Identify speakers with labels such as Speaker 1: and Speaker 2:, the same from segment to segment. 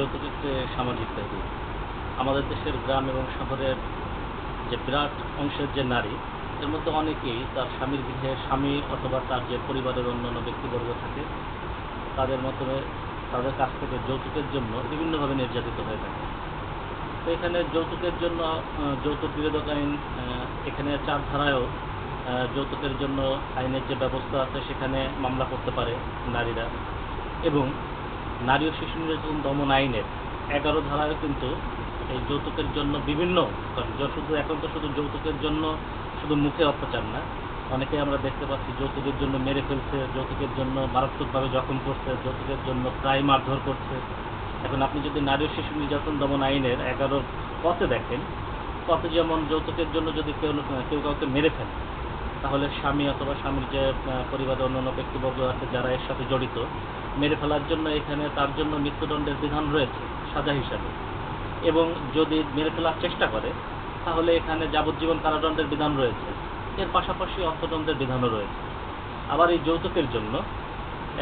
Speaker 1: যৌতুক সামাজিক ব্যাধি আমাদের দেশের গ্রাম এবং শহরের যে বিরাট অংশের যে নারী, এর মধ্যে অনেকেই তার স্বামীর গৃহে স্বামী অথবা তার যে পরিবারের অন্যান্য ব্যক্তিবর্গ থাকে, তাদের মাধ্যমে তাদের কাছ থেকে যৌতুকের জন্য বিভিন্নভাবে নির্যাতিত হয়ে থাকে। তো এখানে যৌতুকের জন্য যৌতুক বিরোধক আইন এখানে চার ধারায়ও যৌতুকের জন্য আইনের যে ব্যবস্থা আছে সেখানে মামলা করতে পারে নারীরা। এবং নারী ও শিশু নির্যাতন দমন আইনের এগারো ধারায় কিন্তু এই যৌতুকের জন্য বিভিন্ন শুধু এখন তো শুধু যৌতুকের জন্য শুধু মুখে অত্যাচার না, অনেকে আমরা দেখতে পাচ্ছি যৌতুকের জন্য মেরে ফেলছে, যৌতুকের জন্য মারাত্মকভাবে জখম করছে, যৌতুকের জন্য প্রায় মারধর করছে। এখন আপনি যদি নারী ও শিশু নির্যাতন দমন আইনের এগারো পথে দেখেন, পথে যেমন যৌতুকের জন্য যদি কেউ কেউ কাউকে মেরে ফেলে তাহলে স্বামী অথবা স্বামীর যে পরিবারের অন্যান্য ব্যক্তিবর্গ আছে যারা এর সাথে জড়িত, মেরে ফেলার জন্য এখানে তার জন্য মৃত্যুদণ্ডের বিধান রয়েছে, সাজা হিসাবে। এবং যদি মেরে ফেলার চেষ্টা করে, তাহলে এখানে যাবজ্জীবন কারাদণ্ডের বিধান রয়েছে। এর পাশাপাশি অর্থদণ্ডের বিধানও রয়েছে। আবার এই যৌতুকের জন্য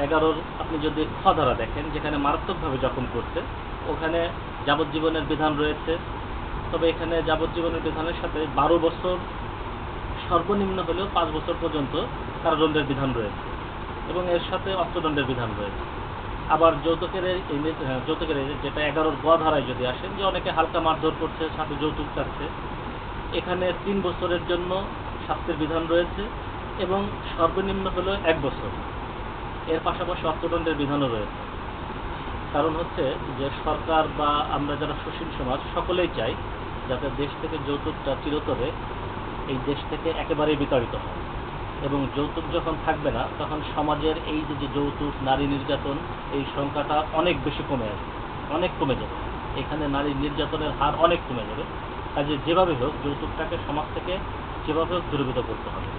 Speaker 1: এগারোর আপনি যদি খ দেখেন, যেখানে মারাত্মকভাবে জখম করছে, ওখানে যাবজ্জীবনের বিধান রয়েছে। তবে এখানে যাবজ্জীবনের বিধানের সাথে বারো বছর সর্বনিম্ন হলেও পাঁচ বছর পর্যন্ত কারাদণ্ডের বিধান রয়েছে এবং এর সাথে অর্থদণ্ডের বিধান রয়েছে। আবার যৌতুকের যৌতুকের যেটা এগারোর গ ধারায় যদি আসেন, যে অনেকে হালকা মারধর করছে, সাথে যৌতুক চাচ্ছে, এখানে তিন বছরের জন্য শাস্তির বিধান রয়েছে এবং সর্বনিম্ন হলো এক বছর। এর পাশাপাশি অর্থদণ্ডের বিধানও রয়েছে। কারণ হচ্ছে যে সরকার বা আমরা যারা সুশীল সমাজ, সকলেই চাই যাতে দেশ থেকে যৌতুকটা চিরতরে এই দেশ থেকে একেবারেই বিতাড়িত। হয় এবং যৌতুক যখন থাকবে না, তখন সমাজের এই যে যৌতুক, নারী নির্যাতন, এই সংখ্যাটা অনেক বেশি কমে আসবে, অনেক কমে যাবে। এখানে নারী নির্যাতনের হার অনেক কমে যাবে। কাজে যেভাবে হোক, যৌতুকটাকে সমাজ থেকে যেভাবে হোক দূরীভূত করতে হবে।